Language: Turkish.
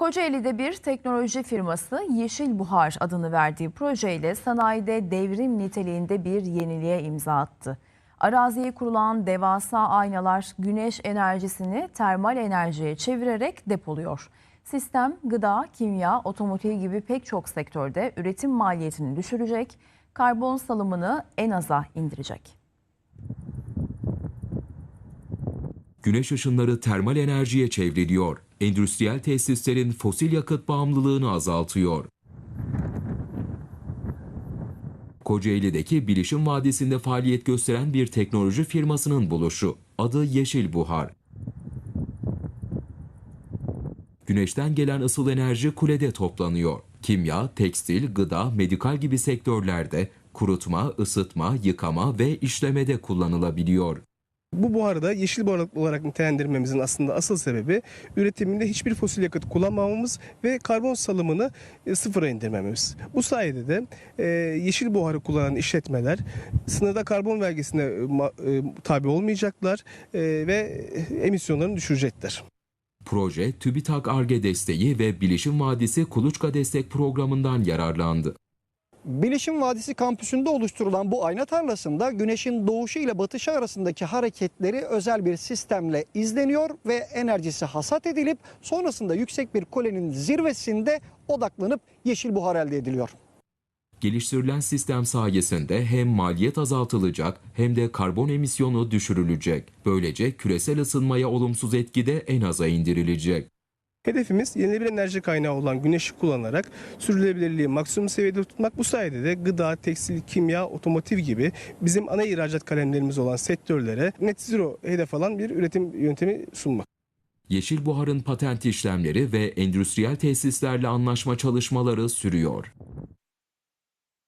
Kocaeli'de bir teknoloji firması Yeşil Buhar adını verdiği projeyle sanayide devrim niteliğinde bir yeniliğe imza attı. Araziye kurulan devasa aynalar güneş enerjisini termal enerjiye çevirerek depoluyor. Sistem gıda, kimya, otomotiv gibi pek çok sektörde üretim maliyetini düşürecek, karbon salımını en aza indirecek. Güneş ışınları termal enerjiye çevriliyor. Endüstriyel tesislerin fosil yakıt bağımlılığını azaltıyor. Kocaeli'deki Bilişim Vadisi'nde faaliyet gösteren bir teknoloji firmasının buluşu. Adı Yeşil Buhar. Güneşten gelen ısıl enerji kulede toplanıyor. Kimya, tekstil, gıda, medikal gibi sektörlerde kurutma, ısıtma, yıkama ve işlemede kullanılabiliyor. Bu buharı da yeşil buhar olarak nitelendirmemizin aslında asıl sebebi üretiminde hiçbir fosil yakıt kullanmamamız ve karbon salımını e, sıfıra indirmemiz. Bu sayede de e, yeşil buharı kullanan işletmeler sınırda karbon vergisine e, tabi olmayacaklar ve emisyonlarını düşürecekler. Proje TÜBİTAK ARGE desteği ve Bilişim Vadisi Kuluçka Destek Programı'ndan yararlandı. Bilişim Vadisi kampüsünde oluşturulan bu ayna tarlasında güneşin doğuşu ile batışı arasındaki hareketleri özel bir sistemle izleniyor ve enerjisi hasat edilip sonrasında yüksek bir kulenin zirvesinde odaklanıp yeşil buhar elde ediliyor. Geliştirilen sistem sayesinde hem maliyet azaltılacak hem de karbon emisyonu düşürülecek. Böylece küresel ısınmaya olumsuz etki de en aza indirilecek. Hedefimiz yenilenebilir enerji kaynağı olan güneşi kullanarak sürdürülebilirliği maksimum seviyede tutmak. Bu sayede de gıda, tekstil, kimya, otomotiv gibi bizim ana ihracat kalemlerimiz olan sektörlere net zero hedef alan bir üretim yöntemi sunmak. Yeşil Buhar'ın patent işlemleri ve endüstriyel tesislerle anlaşma çalışmaları sürüyor.